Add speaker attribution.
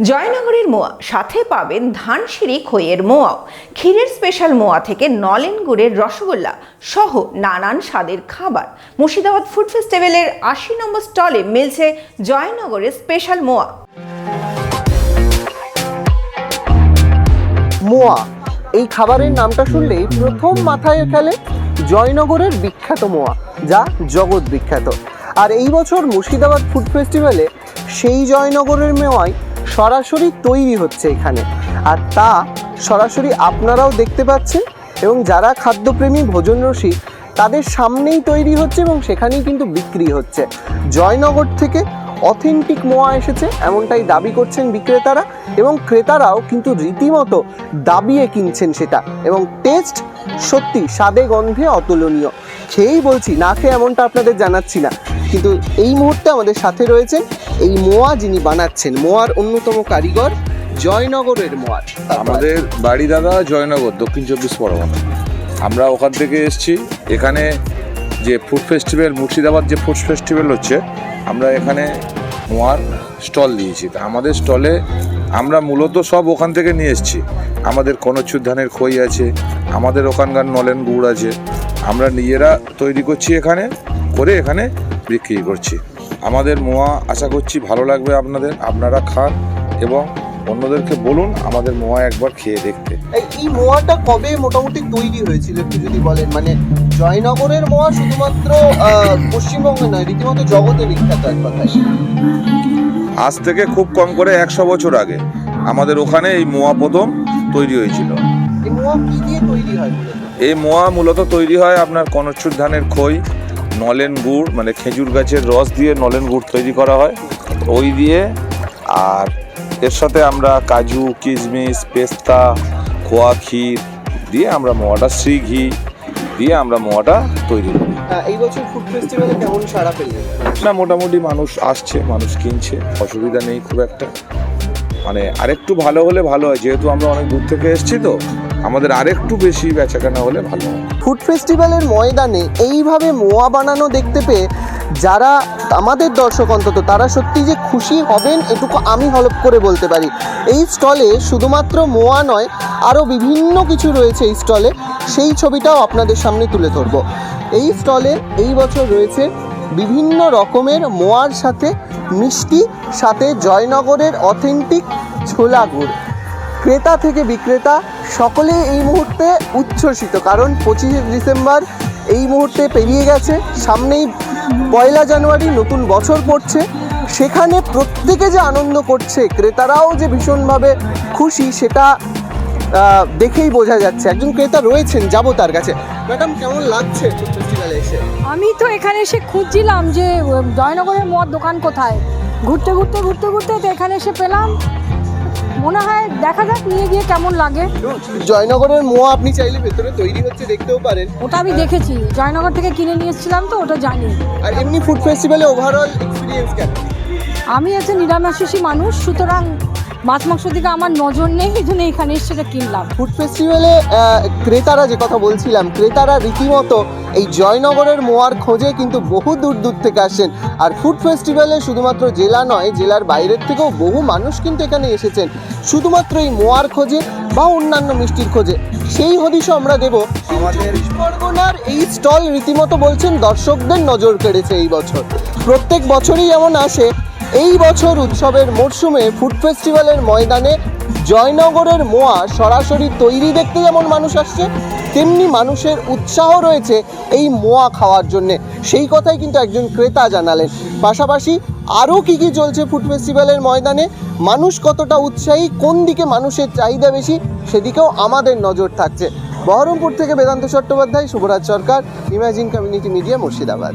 Speaker 1: জয়নগরের মোয়া, সাথে পাবেন ধানসিঁড়ি, খইয়ের মোয়াও। ক্ষীরের স্পেশাল মোয়া থেকে নলেন গুড়ের রসগোল্লা সহ নানান স্বাদের খাবার। মুর্শিদাবাদ ফুড ফেস্টিভ্যালের আশি নম্বর স্টলে মিলছে জয়নগরের স্পেশাল মোয়া।
Speaker 2: মোয়া, এই খাবারের নামটা শুনলেই প্রথম মাথায় খেলে জয়নগরের বিখ্যাত মোয়া, যা জগৎ বিখ্যাত। আর এই বছর মুর্শিদাবাদ ফুড ফেস্টিভ্যালে সেই জয়নগরের মেওয়াই সরাসরি তৈরি হচ্ছে এখানে। আর তা সরাসরি আপনারাও দেখতে পাচ্ছেন এবং যারা খাদ্যপ্রেমী ভোজন রসিক তাদের সামনেই তৈরি হচ্ছে এবং সেখানেই কিন্তু বিক্রি হচ্ছে। জয়নগর থেকে অথেন্টিক মোয়া এসেছে, এমনটাই দাবি করছেন বিক্রেতারা এবং ক্রেতারাও কিন্তু রীতিমতো দাবিয়ে কিনছেন সেটা এবং টেস্ট সত্যি স্বাদে গন্ধে অতুলনীয়। খেয়েই বলছি, না খেয়ে এমনটা আপনাদের জানাচ্ছি না। কিন্তু এই মুহূর্তে আমাদের সাথে রয়েছেন এই মোয়া যিনি বানাচ্ছেন, মোয়ার অন্যতম কারিগর জয়নগরের মোয়ার
Speaker 3: আমাদের বাড়ি দাদা জয়নগর, দক্ষিণ চব্বিশ পরগনা। আমরা ওখান থেকে এসেছি। এখানে যে ফুড ফেস্টিভ্যাল, মুর্শিদাবাদ যে ফুড ফেস্টিভ্যাল হচ্ছে, আমরা এখানে মোয়ার স্টল দিয়েছি। তা আমাদের স্টলে আমরা মূলত সব ওখান থেকে নিয়ে এসেছি। আমাদের কনচুর ধানের খই আছে, আমাদের ওখানকার নলেন গুড় আছে। আমরা নিজেরা তৈরি করছি এখানে, করে এখানে বিক্রি করছি। আমাদের মোয়া আশা করছি ভালো লাগবে আপনাদের আপনারা খান এবং অন্যদেরকে বলুন আমাদের মোয়া একবার খেয়ে দেখতে।
Speaker 2: এই মোয়াটা কবে মোটামুটি তৈরি হয়েছিল একটু যদি বলেন? মানে জয়নগরের মোয়া শুধুমাত্র পশ্চিমবঙ্গে নয় রীতিমতো জগতে বিখ্যাত এক কথায়।
Speaker 3: আজ থেকে খুব কম করে একশো বছর আগে আমাদের ওখানে এই মোয়া প্রথম তৈরি হয়েছিল।
Speaker 2: এই মোয়া তৈরি হয় মূলত?
Speaker 3: এই মোয়া মূলত তৈরি হয় আপনার কনচুর ধানের খই নলেন গুড় মানে খেজুর গাছের রস দিয়ে নলেন গুড় তৈরি করা হয় ওই দিয়ে। আর এর সাথে আমরা কাজু কিশমিশ পেস্তা খোয়া ক্ষীর দিয়ে আমরা মোয়াটা শ্রী ঘি দিয়ে আমরা মোয়াটা তৈরি করি।
Speaker 2: এই বছর ফুড ফেস্টিভ্যালে কেমন সাড়া পেলেন
Speaker 3: না মোটামুটি মানুষ আসছে মানুষ কিনছে অসুবিধা নেই খুব একটা। মানে আরেকটু ভালো হলে ভালো হয় যেহেতু আমরা অনেক দূর থেকে এসেছি তো। আমাদের আরেকটু বেশি বেচাকেনা হলে ভালো
Speaker 2: ফুড ফেস্টিভ্যালের ময়দানে এইভাবে মোয়া বানানো দেখতে পেয়ে যারা আমাদের দর্শক অন্তত, তারা সত্যি যে খুশি হবেন এটুকু আমি হলপ করে বলতে পারি। এই স্টলে শুধুমাত্র মোয়া নয় আরও বিভিন্ন কিছু রয়েছে এই স্টলে। সেই ছবিটাও আপনাদের সামনে তুলে ধরবো। এই স্টলে এই বছর রয়েছে বিভিন্ন রকমের মোয়ার সাথে মিষ্টি, সাথে জয়নগরের অথেন্টিক ছোলা গুড়। ক্রেতা থেকে বিক্রেতা সকলেই এই মুহূর্তে উচ্ছ্বসিত, কারণ পঁচিশে ডিসেম্বর এই মুহূর্তে পেরিয়ে গেছে। সামনেই পয়লা জানুয়ারি, নতুন বছর পড়ছে। সেখানে প্রত্যেকে যে আনন্দ করছে, ক্রেতারাও যে ভীষণভাবে খুশি, সেটা দেখেই বোঝা যাচ্ছে। একজন ক্রেতা রয়েছেন, যাব তার কাছে। ম্যাডাম, কেমন লাগছে
Speaker 4: আমি তো এখানে এসে খুঁজছিলাম যে জয়নগরের মদ দোকান কোথায়? ঘুরতে ঘুরতে ঘুরতে ঘুরতে তো এখানে এসে পেলাম। মনে হয় দেখা যাক নিয়ে গিয়ে কেমন লাগে।
Speaker 2: জয়নগরের মোয়া আপনি চাইলে ভেতরে তৈরি হচ্ছে দেখতেও পারেন।
Speaker 4: ওটা আমি দেখেছি। জয়নগর থেকে কিনে নিয়ে এসেছিলাম তো ওটা জানি।
Speaker 2: আর এমনি ফুড ফেস্টিভ্যালে ওভারঅল এক্সপিরিয়েন্স কেমন?
Speaker 4: আমি এসে নিরামিষী মানুষ সুতরাং মাছ মাংস দিকে আমার নজর নেই এই জন্য এখানে এসে সেটা কিনলাম।
Speaker 2: ফুড ফেস্টিভ্যালে ক্রেতারা যে কথা বলছিলাম ক্রেতারা রীতিমতো এই জয়নগরের মোয়ার খোঁজে কিন্তু বহু দূর দূর থেকে আসেন। আর ফুড ফেস্টিভ্যালে শুধুমাত্র জেলা নয় জেলার বাইরের থেকেও বহু মানুষ কিন্তু এখানে এসেছেন। শুধুমাত্র এই মোয়ার খোঁজে বা অন্যান্য মিষ্টির খোঁজে সেই হদিশও আমরা দেব। আমাদের পরগনার এই স্টল রীতিমতো বলছেন দর্শকদের নজর কেড়েছে এই বছর। প্রত্যেক বছরই এমন আসে এই বছর উৎসবের মরশুমে ফুড ফেস্টিভ্যালের ময়দানে জয়নগরের মোয়া সরাসরি তৈরি দেখতে যেমন মানুষ আসছে, তেমনি মানুষের উৎসাহ রয়েছে এই মোয়া খাওয়ার জন্যে। সেই কথাই কিন্তু একজন ক্রেতা জানালেন। পাশাপাশি আরও কী কী চলছে ফুড ফেস্টিভ্যালের ময়দানে? মানুষ কতটা উৎসাহী, কোন দিকে মানুষের চাহিদা বেশি, সেদিকেও আমাদের নজর থাকছে। বহরমপুর থেকে Bedanta Chattopadhyay, Shubhraj Sarkar, imagine community media Murshidabad.